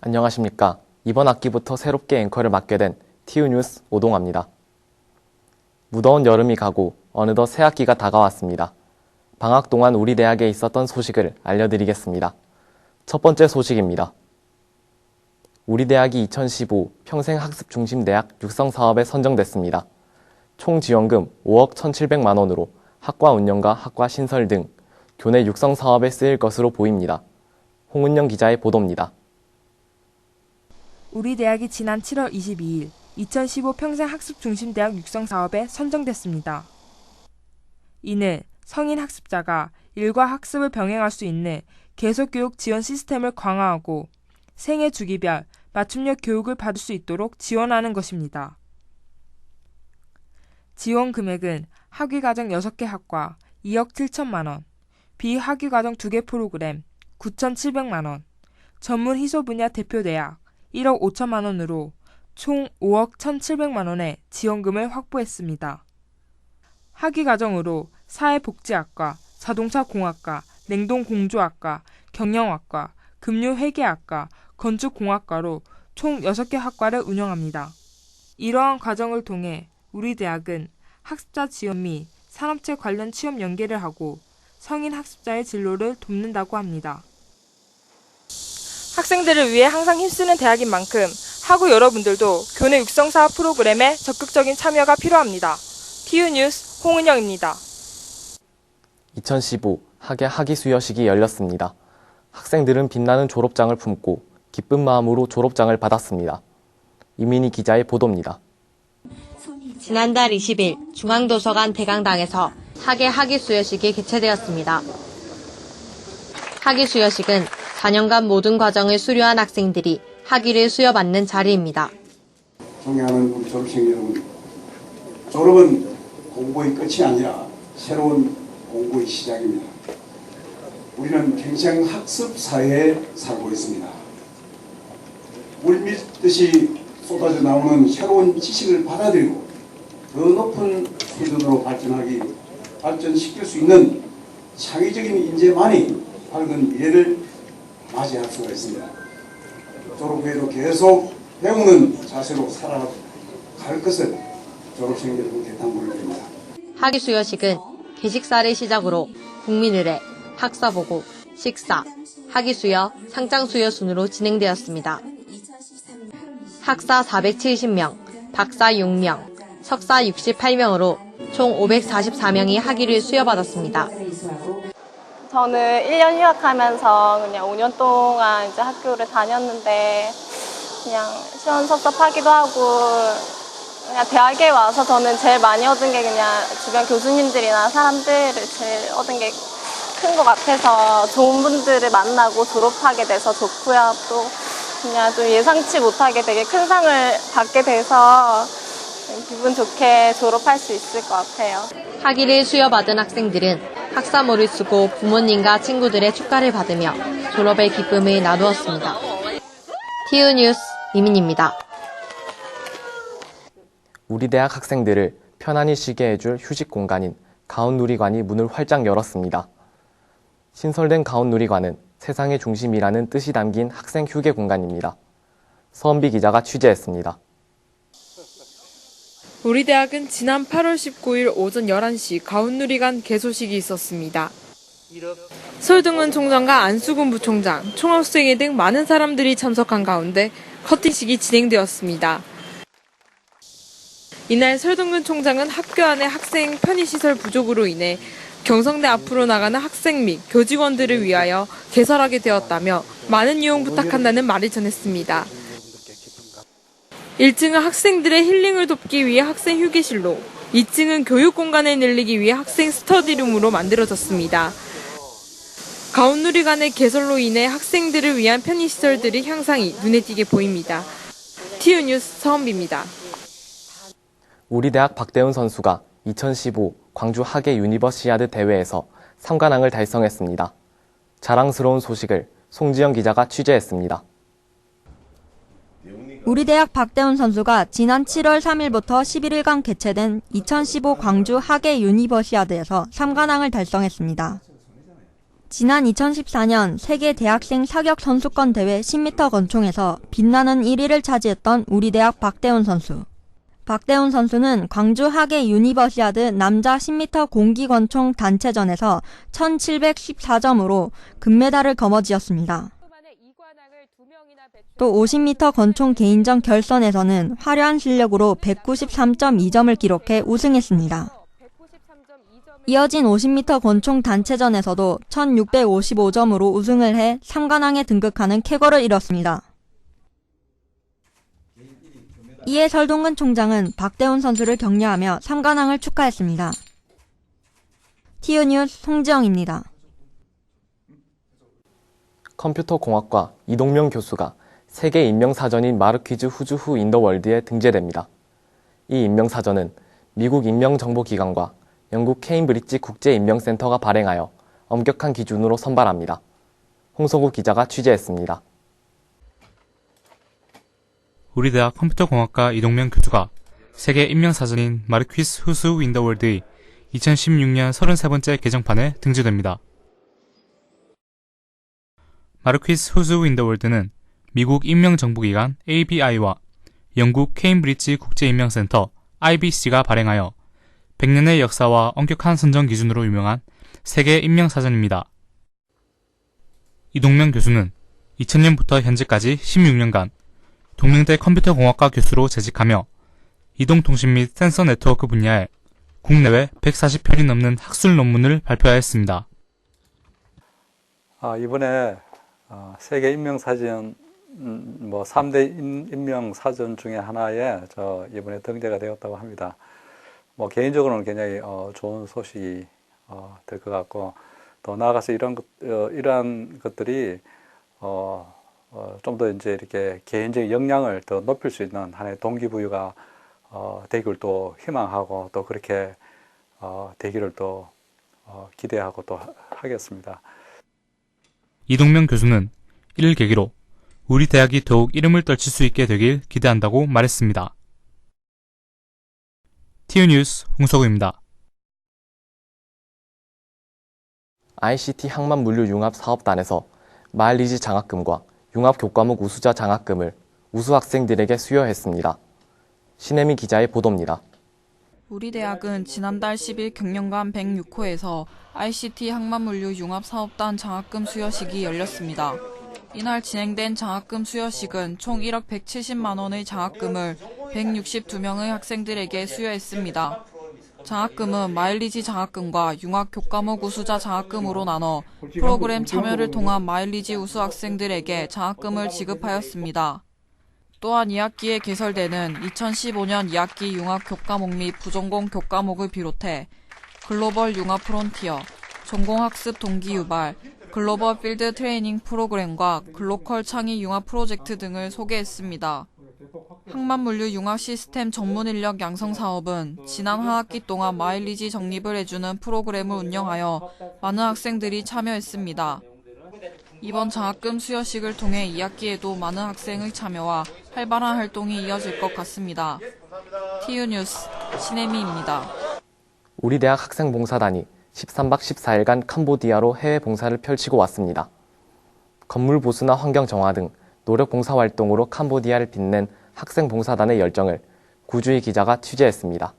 안녕하십니까. 이번 학기부터 새롭게 앵커를 맡게 된 티우뉴스 오동아입니다. 무더운 여름이 가고 어느덧 새 학기가 다가왔습니다. 방학 동안 우리 대학에 있었던 소식을 알려드리겠습니다. 첫 번째 소식입니다. 우리 대학이 2015 평생학습중심대학 육성사업에 선정됐습니다. 총 지원금 5억 1,700만 원으로 학과 운영과 학과 신설 등 교내 육성 사업에 쓰일 것으로 보입니다. 홍은영 기자의 보도입니다. 우리 대학이 지난 7월 22일 2015 평생학습중심대학 육성사업에 선정됐습니다. 이는 성인 학습자가 일과 학습을 병행할 수 있는 계속교육 지원 시스템을 강화하고 생애 주기별 맞춤력 교육을 받을 수 있도록 지원하는 것입니다. 지원 금액은 학위과정 6개 학과 2억 7천만 원, 비학위과정 2개 프로그램 9,700만 원, 전문 희소 분야 대표 대학 1억 5천만 원으로 총 5억 1,700만 원의 지원금을 확보했습니다. 학위 과정으로 사회복지학과, 자동차공학과, 냉동공조학과, 경영학과, 금융회계학과, 건축공학과로 총 6개 학과를 운영합니다. 이러한 과정을 통해 우리 대학은 학습자 지원 및 산업체 관련 취업 연계를 하고 성인 학습자의 진로를 돕는다고 합니다. 학생들을 위해 항상 힘쓰는 대학인 만큼 학우 여러분들도 교내 육성 사업 프로그램에 적극적인 참여가 필요합니다. TU 뉴스 홍은영입니다. 2015 학예 학위 수여식이 열렸습니다. 학생들은 빛나는 졸업장을 품고 기쁜 마음으로 졸업장을 받았습니다. 이민희 기자의 보도입니다. 지난달 20일 중앙도서관 대강당에서 학예 학위 수여식이 개최되었습니다. 학위 수여식은 4년간 모든 과정을 수료한 학생들이 학위를 수여받는 자리입니다. 존경하는 우리 졸업생 여러분, 졸업은 공부의 끝이 아니라 새로운 공부의 시작입니다. 우리는 평생 학습 사회에 살고 있습니다. 물 밀듯이 쏟아져 나오는 새로운 지식을 받아들이고 더 높은 수준으로 발전하기 발전시킬 수 있는 창의적인 인재만이 밝은 미래를 맞이할 수가 있습니다. 졸업 후에도 계속 배우는 자세로 살아갈 것을 졸업생 여러분께 당부를 드립니다. 학위 수여식은 개식사를 시작으로 국민의례, 학사보고, 식사, 학위 수여, 상장 수여 순으로 진행되었습니다. 학사 470명, 박사 6명, 석사 68명으로 총 544명이 학위를 수여받았습니다. 저는 1년 휴학하면서 그냥 5년 동안 이제 학교를 다녔는데 그냥 시원 섭섭하기도 하고 그냥 대학에 와서 저는 제일 많이 얻은 게 그냥 주변 교수님들이나 사람들을 제일 얻은 게 큰 것 같아서 좋은 분들을 만나고 졸업하게 돼서 좋고요. 또 그냥 좀 예상치 못하게 되게 큰 상을 받게 돼서 기분 좋게 졸업할 수 있을 것 같아요. 학위를 수여받은 학생들은 학사모를 쓰고 부모님과 친구들의 축하를 받으며 졸업의 기쁨을 나누었습니다. 티우 뉴스 이민입니다. 우리 대학 학생들을 편안히 쉬게 해줄 휴식 공간인 가온누리관이 문을 활짝 열었습니다. 신설된 가온누리관은 세상의 중심이라는 뜻이 담긴 학생 휴게 공간입니다. 서은비 기자가 취재했습니다. 우리 대학은 지난 8월 19일 오전 11시 가온누리관 개소식이 있었습니다. 설등은 총장과 안수근 부총장, 총학생회 등 많은 사람들이 참석한 가운데 커팅식이 진행되었습니다. 이날 설동근 총장은 학교 안의 학생 편의시설 부족으로 인해 경성대 앞으로 나가는 학생 및 교직원들을 위하여 개설하게 되었다며 많은 이용 부탁한다는 말을 전했습니다. 1층은 학생들의 힐링을 돕기 위해 학생 휴게실로, 2층은 교육 공간을 늘리기 위해 학생 스터디룸으로 만들어졌습니다. 가온누리관의 개설로 인해 학생들을 위한 편의시설들의 향상이 눈에 띄게 보입니다. 티유 뉴스 서은비입니다. 우리 대학 박대훈 선수가 2015 광주 하계 유니버시아드 대회에서 3관왕을 달성했습니다. 자랑스러운 소식을 송지영 기자가 취재했습니다. 우리 대학 박대훈 선수가 지난 7월 3일부터 11일간 개최된 2015 광주 하계 유니버시아드에서 3관왕을 달성했습니다. 지난 2014년 세계 대학생 사격 선수권 대회 10m 권총에서 빛나는 1위를 차지했던 우리 대학 박대훈 선수. 박대훈 선수는 광주 하계 유니버시아드 남자 10m 공기 권총 단체전에서 1714점으로 금메달을 거머쥐었습니다. 또 50m 권총 개인전 결선에서는 화려한 실력으로 193.2점을 기록해 우승했습니다. 이어진 50m 권총 단체전에서도 1655점으로 우승을 해 3관왕에 등극하는 쾌거를 이뤘습니다. 이에 설동근 총장은 박대훈 선수를 격려하며 3관왕을 축하했습니다. 티유 뉴스 송지영입니다. 컴퓨터공학과 이동명 교수가 세계 인명사전인 마르퀴즈 후즈후 인더월드에 등재됩니다. 이 인명사전은 미국 인명정보기관과 영국 케임브리지 국제인명센터가 발행하여 엄격한 기준으로 선발합니다. 홍성우 기자가 취재했습니다. 우리 대학 컴퓨터공학과 이동명 교수가 세계 인명사전인 마르퀴스 후스 윈더월드의 2016년 33번째 개정판에 등재됩니다. 마르퀴스 후스 윈더월드는 미국 인명정보기관 ABI와 영국 케임브리지 국제인명센터 IBC가 발행하여 100년의 역사와 엄격한 선정 기준으로 유명한 세계 인명사전입니다. 이동명 교수는 2000년부터 현재까지 16년간 동명대 컴퓨터공학과 교수로 재직하며 이동통신 및 센서 네트워크 분야에 국내외 140편이 넘는 학술 논문을 발표하였습니다. 아, 이번에 어, 세계 인명사전 음, 뭐 3대 인명 사전 중에 하나에 저 이번에 등재가 되었다고 합니다. 뭐 개인적으로는 굉장히 어, 좋은 소식이 어, 될 것 같고 더 나아가서 이런 것, 어, 이러한 것들이 어, 어, 좀 더 이제 이렇게 개인적인 역량을 더 높일 수 있는 하나의 동기부여가 어, 되기를 또 희망하고 또 그렇게 어, 되기를 또 어, 기대하고 또 하- 하겠습니다. 이동명 교수는 이를 계기로 우리 대학이 더욱 이름을 떨칠 수 있게 되길 기대한다고 말했습니다. 티유뉴스 홍석우입니다. ICT 항만 물류 융합 사업단에서 마일리지 장학금과 융합 교과목 우수자 장학금을 우수 학생들에게 수여했습니다. 신혜미 기자의 보도입니다. 우리 대학은 지난달 10일 경영관 106호에서 ICT 항만물류 융합사업단 장학금 수여식이 열렸습니다. 이날 진행된 장학금 수여식은 총 1억 170만 원의 장학금을 162명의 학생들에게 수여했습니다. 장학금은 마일리지 장학금과 융합 교과목 우수자 장학금으로 나눠 프로그램 참여를 통한 마일리지 우수 학생들에게 장학금을 지급하였습니다. 또한 2학기에 개설되는 2015년 2학기 융합 교과목 및 부전공 교과목을 비롯해 글로벌 융합 프론티어, 전공학습 동기 유발, 글로벌 필드 트레이닝 프로그램과 글로컬 창의 융합 프로젝트 등을 소개했습니다. 항만물류 융합 시스템 전문 인력 양성 사업은 지난 한 학기 동안 마일리지 적립을 해주는 프로그램을 운영하여 많은 학생들이 참여했습니다. 이번 장학금 수여식을 통해 2학기에도 많은 학생의 참여와 활발한 활동이 이어질 것 같습니다. TU 뉴스 신혜미입니다. 우리 대학 학생봉사단이 13박 14일간 캄보디아로 해외 봉사를 펼치고 왔습니다. 건물 보수나 환경 정화 등 노력 봉사 활동으로 캄보디아를 빛낸 학생 봉사단의 열정을 구주희 기자가 취재했습니다.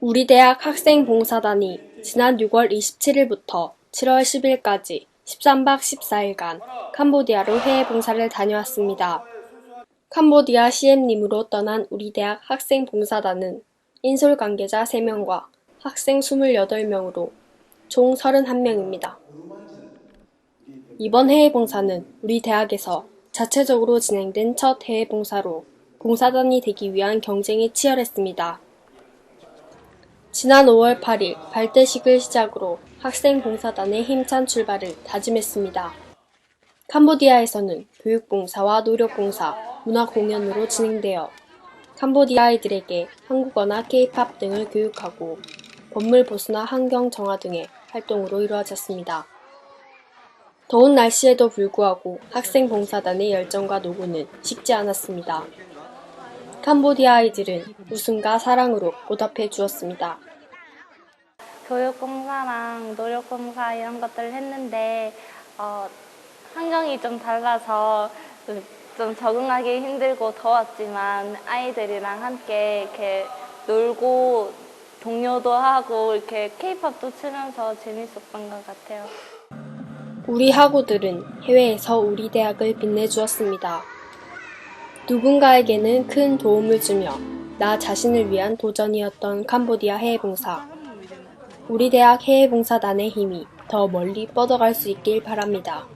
우리 대학 학생 봉사단이 지난 6월 27일부터 7월 10일까지 13박 14일간 캄보디아로 해외 봉사를 다녀왔습니다. 캄보디아 CM님으로 떠난 우리 대학 학생 봉사단은 인솔 관계자 3명과 학생 28명으로 총 31명입니다. 이번 해외 봉사는 우리 대학에서 자체적으로 진행된 첫 해외 봉사로 봉사단이 되기 위한 경쟁이 치열했습니다. 지난 5월 8일 발대식을 시작으로 학생 봉사단의 힘찬 출발을 다짐했습니다. 캄보디아에서는 교육봉사와 노력봉사, 문화공연으로 진행되어 캄보디아 아이들에게 한국어나 케이팝 등을 교육하고 건물 보수나 환경 정화 등의 활동으로 이루어졌습니다. 더운 날씨에도 불구하고 학생 봉사단의 열정과 노고는 식지 않았습니다. 캄보디아 아이들은 웃음과 사랑으로 보답해 주었습니다. 교육봉사랑 노력봉사 이런 것들을 했는데 어, 환경이 좀 달라서 좀 적응하기 힘들고 더웠지만 아이들이랑 함께 이렇게 놀고 동요도 하고 이렇게 케이팝도 추면서 재밌었던 것 같아요. 우리 학우들은 해외에서 우리 대학을 빛내주었습니다. 누군가에게는 큰 도움을 주며 나 자신을 위한 도전이었던 캄보디아 해외봉사. 우리 대학 해외봉사단의 힘이 더 멀리 뻗어갈 수 있길 바랍니다.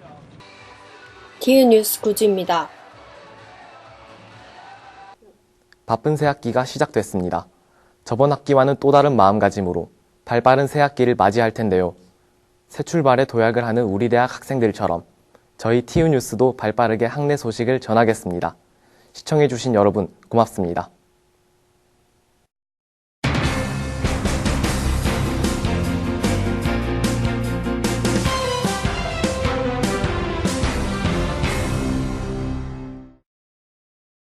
디유 뉴스 구주입니다. 바쁜 새학기가 시작됐습니다. 저번 학기와는 또 다른 마음가짐으로 발빠른 새 학기를 맞이할 텐데요. 새 출발에 도약을 하는 우리 대학 학생들처럼 저희 티우 뉴스도 발빠르게 학내 소식을 전하겠습니다. 시청해주신 여러분 고맙습니다.